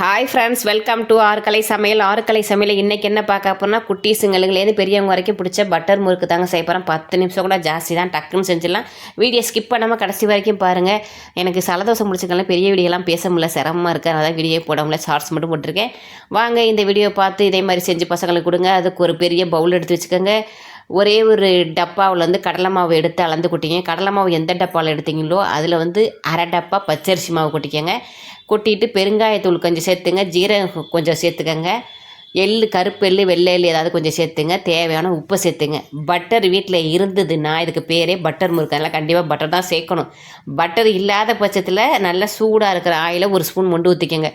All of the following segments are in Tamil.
Hi friends welcome to Aarukalai Samayal Aarukalai Samayal இன்றைக்கி என்ன பார்க்க போனால் குட்டீஸுங்களுலேருந்து பெரியவங்க வரைக்கும் பிடிச்ச பட்டர் முறுக்கு தாங்க செய்ய போகிறோம் பத்து நிமிஷம் கூட ஜாஸ்தி தான் டக்குன்னு செஞ்சிடலாம். வீடியோ ஸ்கிப் பண்ணாமல் கடைசி வரைக்கும் பாருங்கள் எனக்கு சலதோசம் முடிச்சுக்கலாம் பெரிய வீடியோலாம் பேச முடியல சிரமமாக இருக்குது அதனால் வீடியோ போட முடியல ஷார்ட்ஸ் மட்டும் போட்டிருக்கேன். வாங்க இந்த வீடியோ பார்த்து இதே மாதிரி செஞ்சு பசங்களுக்கு கொடுங்க. அதுக்கு ஒரு பெரிய பவுல் எடுத்து வச்சுக்கோங்க. ஒரே ஒரு டப்பாவில் வந்து கடலை மாவு எடுத்து அளந்து கொட்டிங்க கடலை மாவு எந்த டப்பாவில் எடுத்தீங்களோ அதில் வந்து அரை டப்பா பச்சரிசி மாவு கொட்டிக்கோங்க. கொட்டிட்டு பெருங்காயத்தூள் கொஞ்சம் சேர்த்துங்க. ஜீரகம் கொஞ்சம் சேர்த்துக்கங்க. எள்ளு கருப்பு எள்ளு வெள்ளை எள்ளு ஏதாவது கொஞ்சம் சேர்த்துங்க. தேவையான உப்பை சேர்த்துங்க. பட்டர் வீட்டில் இருந்ததுன்னா இதுக்கு பேரே பட்டர் முறுக்கு. அதெல்லாம் கண்டிப்பாக பட்டர் தான் சேர்க்கணும். பட்டர் இல்லாத பட்சத்தில் நல்லா சூடாக இருக்கிற ஆயிலை ஒரு ஸ்பூன் மொண்டு ஊற்றிக்கங்க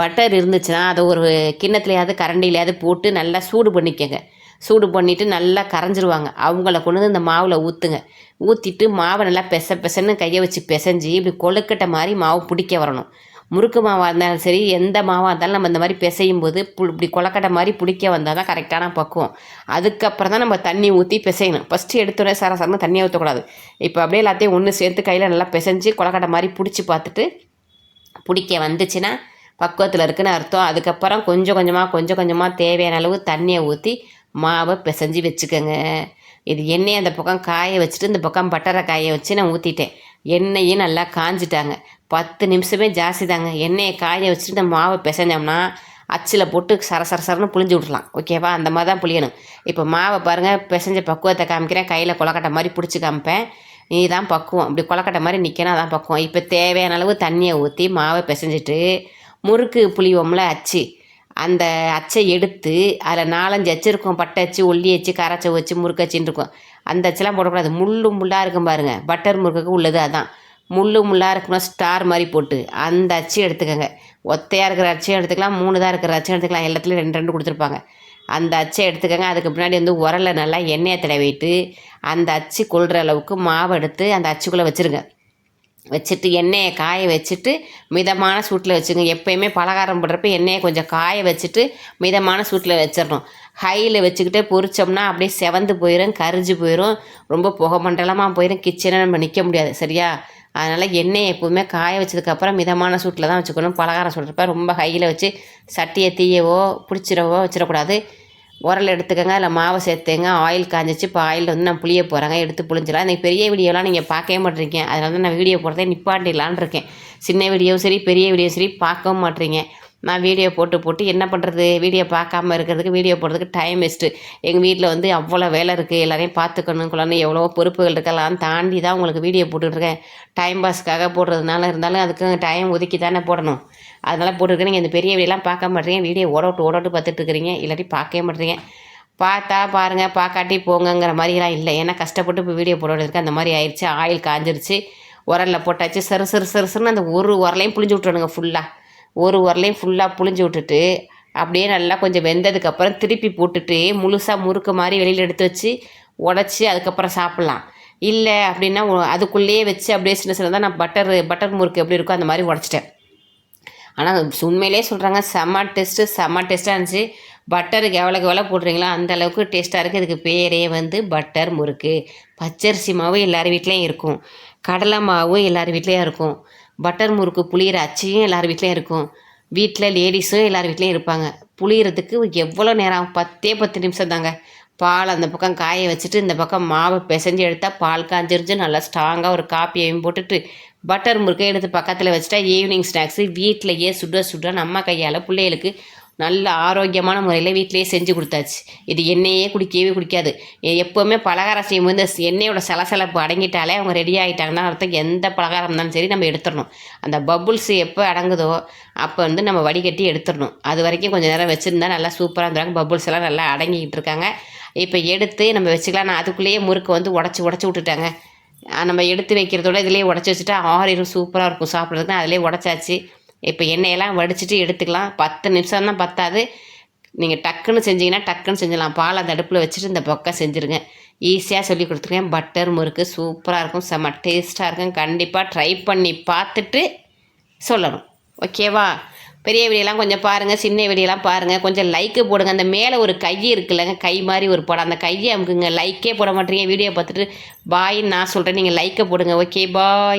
பட்டர் இருந்துச்சுன்னா அதை ஒரு கிண்ணத்துலையாவது கரண்டிலையாவது போட்டு நல்லா சூடு பண்ணிக்கங்க. சூடு பண்ணிவிட்டு நல்லா கரைஞ்சிருவாங்க. அவங்கள கொண்டு வந்து இந்த மாவில் ஊற்றுங்க ஊற்றிட்டு மாவை நல்லா பெச பெசன்னு கையை வச்சு பிசைஞ்சு இப்படி கொழுக்கட்டை மாதிரி மாவு பிடிக்க வரணும். முறுக்கு மாவாக இருந்தாலும் சரி எந்த மாவாக இருந்தாலும் நம்ம இந்த மாதிரி பிசையும் போது பு இப்படி கொலக்கட்டை மாதிரி பிடிக்க வந்தால் தான் கரெக்டான பக்குவம். அதுக்கப்புறம் தான் நம்ம தண்ணி ஊற்றி பிசையணும். ஃபஸ்ட்டு எடுத்தோடனே சரசரமாக சரன்னு தண்ணியை ஊற்றக்கூடாது இப்போ அப்படியே எல்லாத்தையும் ஒன்று சேர்த்து கையில் நல்லா பிசைஞ்சு கொலக்கட்டை மாதிரி பிடிச்சி பார்த்துட்டு பிடிக்க வந்துச்சுன்னா பக்குவத்தில் இருக்குன்னு அர்த்தம். அதுக்கப்புறம் கொஞ்சம் கொஞ்சமாக கொஞ்சம் கொஞ்சமாக தேவையான அளவு தண்ணியை ஊற்றி மாவை பிசைஞ்சு வச்சுக்கோங்க. இது எண்ணெயை அந்த பக்கம் காய வச்சுட்டு இந்த பக்கம் பட்டரை காய வச்சு நான் ஊற்றிட்டேன் எண்ணெயும் நல்லா காஞ்சிட்டாங்க. பத்து நிமிஷமே ஜாஸ்தி தாங்க எண்ணெயை காய வச்சுட்டு இந்த மாவை பிசைஞ்சோம்னா அச்சில் போட்டு சர சர சரன்னு புளிஞ்சு விட்றலாம் ஓகேவா? அந்த மாதிரி தான் புளியணும் இப்போ மாவை பாருங்கள் பிசைஞ்ச பக்குவத்தை காமிக்கிறேன். கையில் கொலக்கட்டை மாதிரி பிடிச்சி காமிப்பேன். நீ தான் பக்குவம். இப்படி கொலக்கட்டை மாதிரி நிற்கணும் அதான் பக்குவம். இப்போ தேவையான அளவு தண்ணியை ஊற்றி மாவை பிசைஞ்சிட்டு முறுக்கு புளிவோம்ல அச்சு. அந்த அச்சை எடுத்து அதில் நாலஞ்சு அச்சு இருக்கும். பட்டை அச்சு ஒல்லி அச்சு கரைச்சி வச்சு முறுக்கச்சின்னு இருக்கும். அந்த அச்செல்லாம் போடக்கூடாது. முள்ளு முள்ளாக இருக்கும் பாருங்கள் பட்டர் முறுக்குக்கு உள்ளது அதான். முள்ளு முள்ளாக இருக்கணும். ஸ்டார் மாதிரி போட்டு அந்த அச்சு எடுத்துக்கோங்க. ஒத்தையாக இருக்கிற அச்சையும் எடுத்துக்கலாம். மூணு தான் இருக்கிற அச்சையும் எடுத்துக்கலாம். எல்லாத்துலேயும் ரெண்டு ரெண்டு கொடுத்துருப்பாங்க. அந்த அச்சை எடுத்துக்கோங்க. அதுக்கு பின்னாடி வந்து உரலை நல்லா எண்ணெயை தடவிட்டு அந்த அச்சு கொள்கிற அளவுக்கு மாவு எடுத்து அந்த அச்சுக்குள்ளே வச்சுருங்க. வச்சுட்டு எண்ணெயை காய வச்சுட்டு மிதமான சூட்டில் வச்சுங்க எப்போயுமே பலகாரம் போடுறப்ப எண்ணெயை கொஞ்சம் காய வச்சுட்டு மிதமான சூட்டில் வச்சிடணும். ஹையில் வச்சுக்கிட்டே பொரிச்சோம்னா அப்படியே செவந்து போயிடும் கரிஞ்சு போயிடும் ரொம்ப புகை மண்டலமாக போயிடும் கிச்சனை நம்ம நிற்க முடியாது சரியா? அதனால் எண்ணெயை எப்போவுமே காய வச்சதுக்கப்புறம் மிதமான சூட்டில் தான் வச்சுக்கணும். பலகாரம் சுடுறப்ப ரொம்ப ஹையில் வச்சு சட்டியை தீயவோ பிடிச்சிடவோ வச்சிடக்கூடாது. உரல் எடுத்துக்கோங்க அதில் மாவை சேர்த்துங்க ஆயில் காஞ்சிச்சு இப்போ ஆயில் வந்து நான் புளிய போகிறேங்க எடுத்து புளிஞ்சிடலாம் இன்றைக்கி பெரிய வீடியோலாம் நீங்கள் பார்க்கவே மாட்டேறீங்க அதனால தான் நான் வீடியோ போடுறதே நிப்பாட்டிடலான் இருக்கேன். சின்ன வீடியோவும் சரி பெரிய வீடியோ சரி பார்க்கவும் மாட்டேறீங்க நான் வீடியோ போட்டு போட்டு என்ன பண்ணுறது வீடியோ பார்க்காம இருக்கிறதுக்கு வீடியோ போடுறதுக்கு டைம் வேஸ்ட்டு எங்கள் வீட்டில் வந்து அவ்வளோ வேலை இருக்குது எல்லாரையும் பார்த்துக்கணும். குழந்தை எவ்வளோ பொறுப்புகள் இருக்கலாம் தாண்டி தான் உங்களுக்கு வீடியோ போட்டுட்ருக்கேன் டைம் பாஸ்க்காக போடுறதுனால இருந்தாலும் அதுக்கு டைம் ஒதுக்கி தானே போடணும். அதனால் போட்டுருக்கேன் நீங்கள் இந்த பெரிய வீடியோலாம் பார்க்க மாட்டேறீங்க வீடியோ ஓடோட்டு ஓடோட்டு பார்த்துட்டு இருக்கிறீங்க. இல்லாட்டி பார்க்கவே மாட்டேறீங்க பார்த்தா பாருங்கள் பார்க்காட்டி போங்கங்கிற மாதிரிலாம் இல்லை. ஏன்னா கஷ்டப்பட்டு இப்போ வீடியோ போட வேண்டியதுக்கு அந்த மாதிரி ஆயிடுச்சு. ஆயில் காஞ்சிருச்சு. உரலில் போட்டாச்சு. சரு சரு சிறுன்னு அந்த ஒரு உரலையும் புளிஞ்சு விட்டுருணுங்க ஃபுல்லாக ஒரு உரலையும் ஃபுல்லாக புளிஞ்சு விட்டுட்டு அப்படியே நல்லா கொஞ்சம் வெந்ததுக்கப்புறம் திருப்பி போட்டுட்டு முழுசாக முறுக்கு மாதிரி வெளியில் எடுத்து வச்சு உடச்சி அதுக்கப்புறம் சாப்பிட்லாம். இல்லை அப்படின்னா அதுக்குள்ளேயே வச்சு அப்படியே சின்ன சின்னதாக நான் பட்டர் பட்டர் முறுக்கு எப்படி இருக்கோ அந்த மாதிரி உடச்சிட்டேன். ஆனால் உண்மையிலே சொல்கிறாங்க செம்ம டேஸ்ட்டு செம்ம டேஸ்ட்டாக இருந்துச்சு. பட்டருக்கு எவ்வளோக்கு எவ்வளோ போடுறீங்களோ அந்த அளவுக்கு டேஸ்ட்டாக இருக்குது இதுக்கு பேரே வந்து பட்டர் முறுக்கு. பச்சரிசி மாவு எல்லார் வீட்லேயும் இருக்கும். கடலை மாவும் எல்லார் வீட்லேயும் இருக்கும். பட்டர் முறுக்கு புளியிற அச்சியும் எல்லார் வீட்லேயும் இருக்கும். வீட்டில் லேடிஸும் எல்லார் வீட்லேயும் இருப்பாங்க. புளியறதுக்கு எவ்வளோ நேரம்? பத்தே பத்து நிமிஷம் தாங்க. பால் அந்த பக்கம் காய வச்சுட்டு இந்த பக்கம் மாவை பிசைஞ்சு எடுத்தால் பால் காஞ்சிருச்சு நல்லா ஸ்ட்ராங்காக ஒரு காப்பியையும் போட்டுட்டு பட்டர் முறுக்கை எடுத்து பக்கத்தில் வச்சுட்டா ஈவினிங் ஸ்நாக்ஸு வீட்டிலையே சுட சுட நம்ம கையால் பிள்ளைகளுக்கு நல்ல ஆரோக்கியமான முறையில் வீட்டிலேயே செஞ்சு கொடுத்தாச்சு. இது எண்ணெயே குடிக்கவே குடிக்காது. எப்போவுமே பலகாரம் செய்யும்போது இந்த எண்ணெயோட சலசலப்பு அடங்கிட்டாலே அவங்க ரெடி ஆகிட்டாங்கன்னா அர்த்தம் எந்த பலகாரம் இருந்தாலும் சரி நம்ம எடுத்துடணும். அந்த பபுள்ஸ் எப்போ அடங்குதோ அப்போ வந்து நம்ம வடிகட்டி எடுத்துடணும். அது வரைக்கும் கொஞ்சம் நேரம் வச்சுருந்தா நல்லா சூப்பராக இருந்தாங்க பபுள்ஸ் எல்லாம் நல்லா அடங்கிக்கிட்டு இருக்காங்க. இப்போ எடுத்து நம்ம வச்சுக்கலாம். நான் அதுக்குள்ளேயே முறுக்கு வந்து உடச்சி உடச்சி விட்டுட்டாங்க. நம்ம எடுத்து வைக்கிறதோட இதிலே உடச்சி வச்சுட்டா ஆறிடும் சூப்பராக இருக்கும் சாப்பிட்றதுக்கு. அதிலே உடச்சாச்சு. இப்போ எண்ணெயெல்லாம் வடிச்சிட்டு எடுத்துக்கலாம். பத்து நிமிஷம் தான் பத்தாது. நீங்கள் டக்குன்னு செஞ்சீங்கன்னா டக்குன்னு செஞ்சிடலாம். பால் அந்த அடுப்பில் வச்சுட்டு இந்த பக்கம் செஞ்சுருங்க. ஈஸியாக சொல்லி கொடுத்துருக்கேன் பட்டர் முறுக்கு சூப்பராக இருக்கும். செம்ம டேஸ்ட்டாக இருக்கும். கண்டிப்பாக ட்ரை பண்ணி பார்த்துட்டு சொல்லணும். ஓகேவா பெரிய வீடியோலாம் கொஞ்சம் பாருங்கள் சின்ன வீடியோலாம் பாருங்கள் கொஞ்சம் லைக்கு போடுங்க. அந்த மேலே ஒரு கை இருக்குல்லங்க. கை மாதிரி ஒரு படம் அந்த கையை அமுக்குங்க. லைக்கே போட மாட்டீங்க. வீடியோ பார்த்துட்டு பாய்ன்னு நான் சொல்கிறேன் நீங்கள் லைக்கை போடுங்க. Okay bye